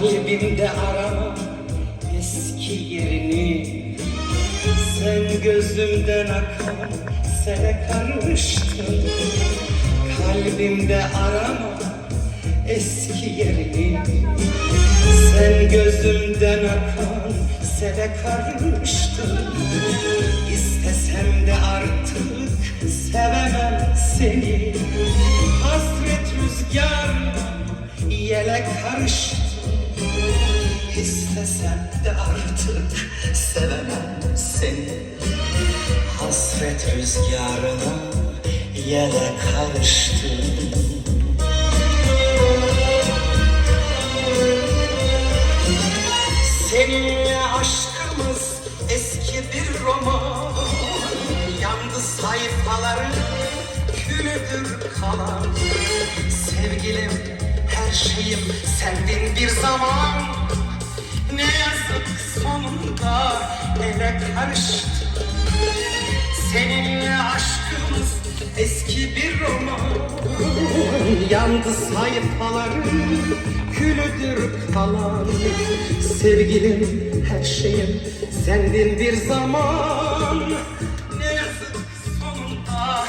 Kalbimde arama eski yerini. Sen gözümden akan sele karıştın. Kalbimde arama eski yerini. Sen gözümden akan sele karıştın. İstesem de artık sevemem seni. Hasret rüzgar yele karıştı İstesem de artık sevemem seni. Hasret rüzgarına yele karıştım. Seninle aşkımız eski bir roman. Yandı sayfaları külüdür kalan. Sevgilim her şeyim sendin bir zaman sonunda ele karıştı. Seninle aşkımız eski bir roman. Yandı sayfaları külüdür kalan. Sevgilim her şeyim sendin bir zaman. Ne yazık sonunda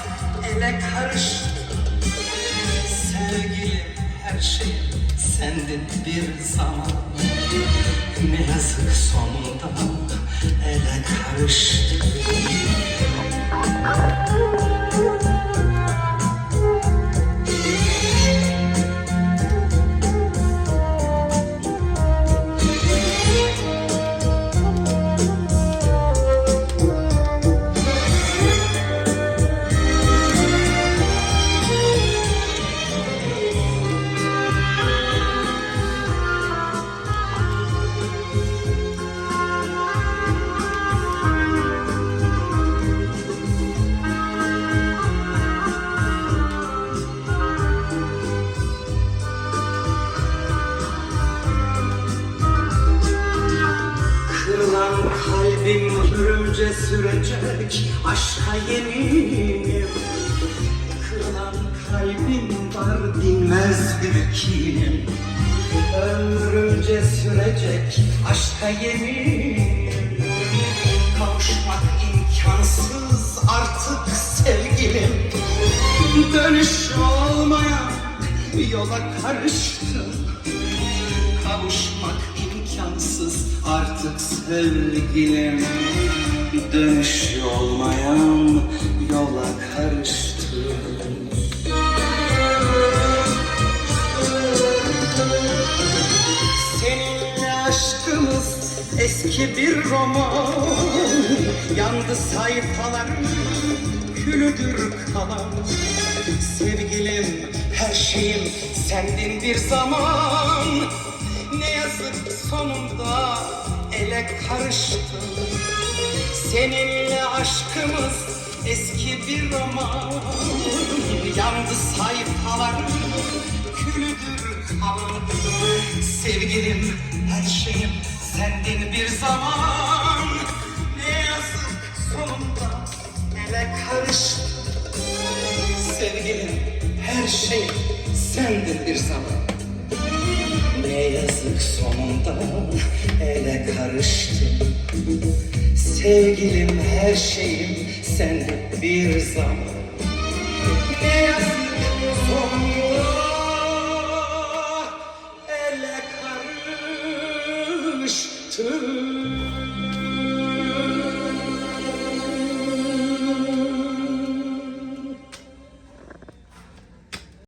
ele karıştı. Sevgilim her şeyim sendin bir zaman Ne yazık sonunda ele karıştı ölümce sürecek aşka yeminim. Kırılan kalbim var dinmez bir kinim. Ömrümce sürecek aşka yeminim. Kavuşmak imkansız artık sevgilim. Dönüş olmayan yola karıştım. Kavuşmak imkansız artık sevgilim Dönüş olmayan yola karıştım Seninle aşkımız eski bir roman. Yandı sayfaların külüdür kalan. Sevgilim her şeyim sendin bir zaman Ne yazık sonunda ele karıştı. Seninle aşkımız eski bir roman. Yandı sayfaların külüdür kalan. Sevgilim her şeyim sendin bir zaman. Ne yazık sonunda ele karıştı. Sevgilim her şey sendin bir zaman Ne yazık sonunda ele karıştı. Sevgilim her şeyim sendin bir zaman. Ne yazık